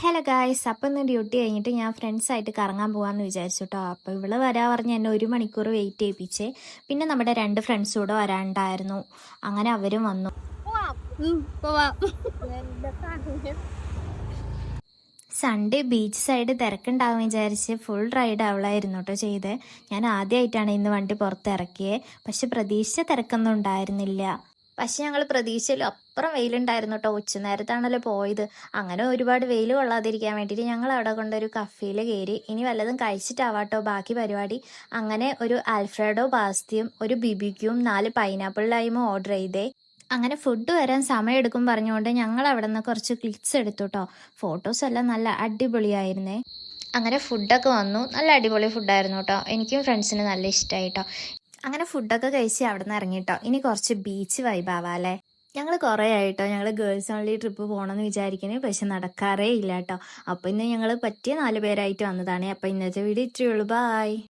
Hello guys അപ്പം ഇന്ന് duty കഴിഞ്ഞിട്ട് ഞാൻ ഫ്രണ്ട്സായിട്ട് കറങ്ങാൻ പോകാമെന്ന് വിചാരിച്ചു കേട്ടോ അപ്പോൾ ഇവൾ വരാ പറഞ്ഞ് എന്നെ ഒരു മണിക്കൂർ വെയിറ്റ് ചെയ്യിപ്പിച്ചേ പിന്നെ നമ്മുടെ രണ്ട് ഫ്രണ്ട്സ് കൂടെ വരാണ്ടായിരുന്നു. അങ്ങനെ അവരും വന്നു. സൺഡേ ബീച്ച് സൈഡ് തിരക്കുണ്ടാവും വിചാരിച്ച് ഫുൾ റൈഡ് അവളായിരുന്നു കേട്ടോ ചെയ്ത്. ഞാൻ ആദ്യമായിട്ടാണ് ഇന്ന് വണ്ടി പുറത്തിറക്കിയത് പക്ഷെ പ്രതീക്ഷിച്ച തിരക്കൊന്നും ഉണ്ടായിരുന്നില്ല. പക്ഷെ ഞങ്ങൾ പ്രതീക്ഷയിലും അപ്പുറം വെയിലുണ്ടായിരുന്നു കേട്ടോ ഉച്ച നേരത്താണല്ലോ പോയത്. അങ്ങനെ ഒരുപാട് വെയിൽ കൊള്ളാതിരിക്കാൻ വേണ്ടിയിട്ട് ഞങ്ങൾ അവിടെ കൊണ്ടൊരു കഫേയിൽ കയറി ഇനി വല്ലതും കഴിച്ചിട്ടാവാട്ടോ ബാക്കി പരിപാടി. അങ്ങനെ ഒരു ആൽഫ്രഡോ പാസ്തിയും ഒരു ബിബിക്യും നാല് പൈനാപ്പിൾ ലൈമും ഓർഡർ ചെയ്തേ. അങ്ങനെ ഫുഡ് വരാൻ സമയമെടുക്കും പറഞ്ഞുകൊണ്ട് ഞങ്ങൾ അവിടെ നിന്ന് കുറച്ച് ക്ലിക്സ് എടുത്തു കേട്ടോ. ഫോട്ടോസ് എല്ലാം നല്ല അടിപൊളിയായിരുന്നേ. അങ്ങനെ ഫുഡൊക്കെ വന്നു. നല്ല അടിപൊളി ഫുഡായിരുന്നു കേട്ടോ. എനിക്കും ഫ്രണ്ട്സിന് നല്ല ഇഷ്ടമായി കേട്ടോ. അങ്ങനെ ഫുഡൊക്കെ കഴിച്ച് അവിടെ നിന്ന് ഇറങ്ങിട്ടോ. ഇനി കുറച്ച് ബീച്ച് വൈബാവാല്ലേ ഞങ്ങൾ കുറേ ആയിട്ടോ. ഞങ്ങൾ ഗേൾസ് ഓൺലി ട്രിപ്പ് പോകണമെന്ന് വിചാരിക്കണേ പക്ഷെ നടക്കാറേ ഇല്ല കേട്ടോ അപ്പോൾ ഇന്ന് ഞങ്ങൾ പറ്റിയ നാല് പേരായിട്ട് വന്നതാണ്. അപ്പോൾ ഇന്നത്തെ വീഡിയോ ഇത്രയുള്ളൂ ബായ്